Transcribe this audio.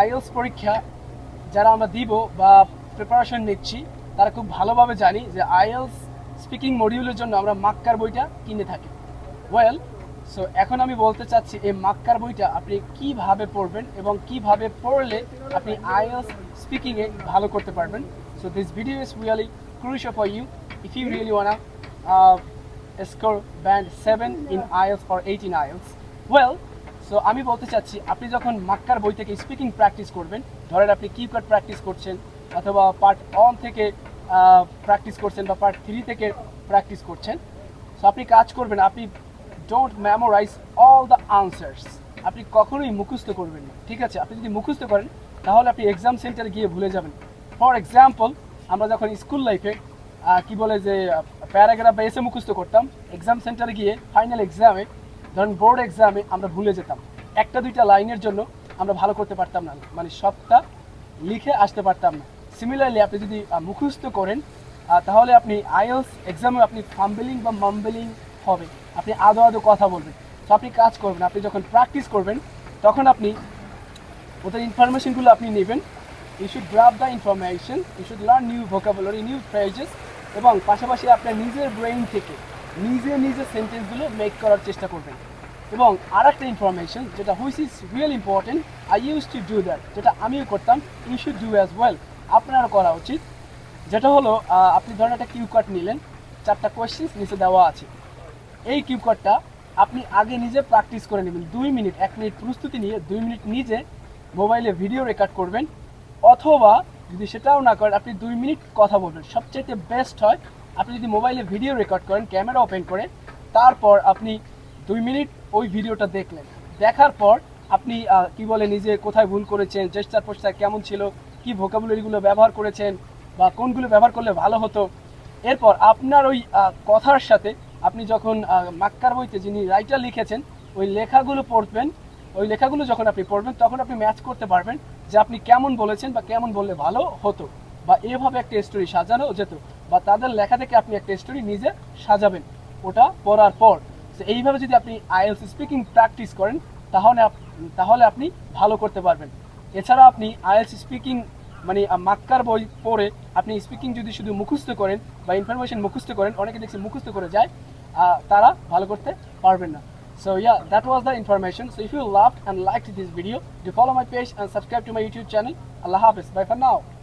IELTS পরীক্ষা যারা আমরা দিব বা প্রিপারেশন নিচ্ছি তারা খুব ভালোভাবে জানি যে আইএলস স্পিকিং মডিউলের জন্য আমরা মাক্কার বইটা কিনে থাকি। ওয়েল সো এখন আমি বলতে চাচ্ছি এই মাক্কার বইটা আপনি কীভাবে পড়বেন এবং কীভাবে পড়লে আপনি আইএলস স্পিকিংয়ে ভালো করতে পারবেন? So this video is really for you if you really wanna uh, score band 7 in IELTS 8 in IELTS well so আমি বলতে চাচ্ছি, আপনি যখন মাক্কার বই থেকে স্পিকিং প্র্যাকটিস করবেন, ধরেন আপনি কি কার্ড প্র্যাকটিস করছেন, অথবা পার্ট ওয়ান থেকে প্র্যাকটিস করছেন বা পার্ট থ্রি থেকে প্র্যাকটিস করছেন সো আপনি কাজ করবেন, আপনি don't memorise all the answers আপনি কখনোই মুখস্থ করবেন না, ঠিক আছে? আপনি যদি মুখস্থ করেন, তাহলে আপনি এক্সাম সেন্টারে গিয়ে ভুলে যাবেন। ফর এক্সাম্পল আমরা যখন স্কুল লাইফে কি বলে যে প্যারাগ্রাফ বা এসে মুখস্থ করতাম এক্সাম সেন্টারে গিয়ে ফাইনাল এক্সামে ধরেন বোর্ড এক্সামে আমরা ভুলে যেতাম। একটা, দুইটা লাইনের জন্য আমরা ভালো করতে পারতাম না। মানে সবটা লিখে আসতে পারতাম না। সিমিলারলি আপনি যদি মুখস্থ করেন তাহলে আপনি আইএলস এক্সামে আপনি ফাম্বেলিং বা মাম্বেলিং হবে। আপনি আদো আদো কথা বলবেন। তো আপনি কাজ করবেন, আপনি যখন প্র্যাকটিস করবেন, তখন আপনি ওদের ইনফরমেশনগুলো আপনি নেবেন। You should grab the information you should learn new vocabulary new phrases এবং পাশাপাশি আপনার নিজের ব্রেইন থেকে নিজে নিজে সেন্টেন্সগুলো মেক করার চেষ্টা করবেন। এবং আর একটা ইনফরমেশন যেটা which is real important I use to do that যেটা আমিও করতাম you should do as well আপনারও করা উচিত। যেটা হলো আপনি ধরেন একটা কিউ কার্ড নিলেন, চারটা কোয়েশ্চেন্স নিচে দেওয়া আছে। এই কিউ কার্ডটা আপনি আগে নিজে প্র্যাকটিস করে নেবেন, দুই মিনিট, এক মিনিট প্রস্তুতি নিয়ে দুই মিনিট নিজে মোবাইলে ভিডিও রেকর্ড করবেন। অথবা যদি সেটাও না করেন, আপনি দুই মিনিট কথা বলবেন। সবচেয়ে বেস্ট হয় আপনি যদি মোবাইলে ভিডিও রেকর্ড করেন, ক্যামেরা ওপেন করে তারপর আপনি দুই মিনিট ওই ভিডিওটা দেখলেন। দেখার পর আপনি কি বলে, নিজে কোথায় ভুল করেছেন, চেষ্টার প্রচেষ্টা কেমন ছিল, কি ভোকাবুলারিগুলো ব্যবহার করেছেন, বা কোনগুলো ব্যবহার করলে ভালো হতো। এরপর আপনার ওই কথার সাথে আপনি যখন মাক্কার বইতে যিনি রাইটার লিখেছেন, ওই লেখাগুলো পড়বেন, ওই লেখাগুলো যখন আপনি পড়বেন, তখন আপনি ম্যাচ করতে পারবেন যে আপনি কেমন বলেছেন বা কেমন বললে ভালো হতো, বা এভাবে একটা স্টোরি সাজানো যেত। বা তাদের লেখা থেকে আপনি একটা স্টোরি নিজে সাজাবেন ওটা পড়ার পর তো এইভাবে যদি আপনি আইএলস স্পিকিং প্র্যাকটিস করেন তাহলে তাহলে আপনি ভালো করতে পারবেন এছাড়া আপনি আইএলস স্পিকিং মানে মাক্কার বই পড়ে আপনি স্পিকিং যদি শুধু মুখস্থ করেন বা ইনফরমেশন মুখস্থ করেন অনেকে দেখছি মুখস্থ করে যায় তারা ভালো করতে পারবেন না So yeah, that was the information. So if you loved and liked this video, do follow my page and subscribe to my YouTube channel. Allah Hafiz. Bye for now.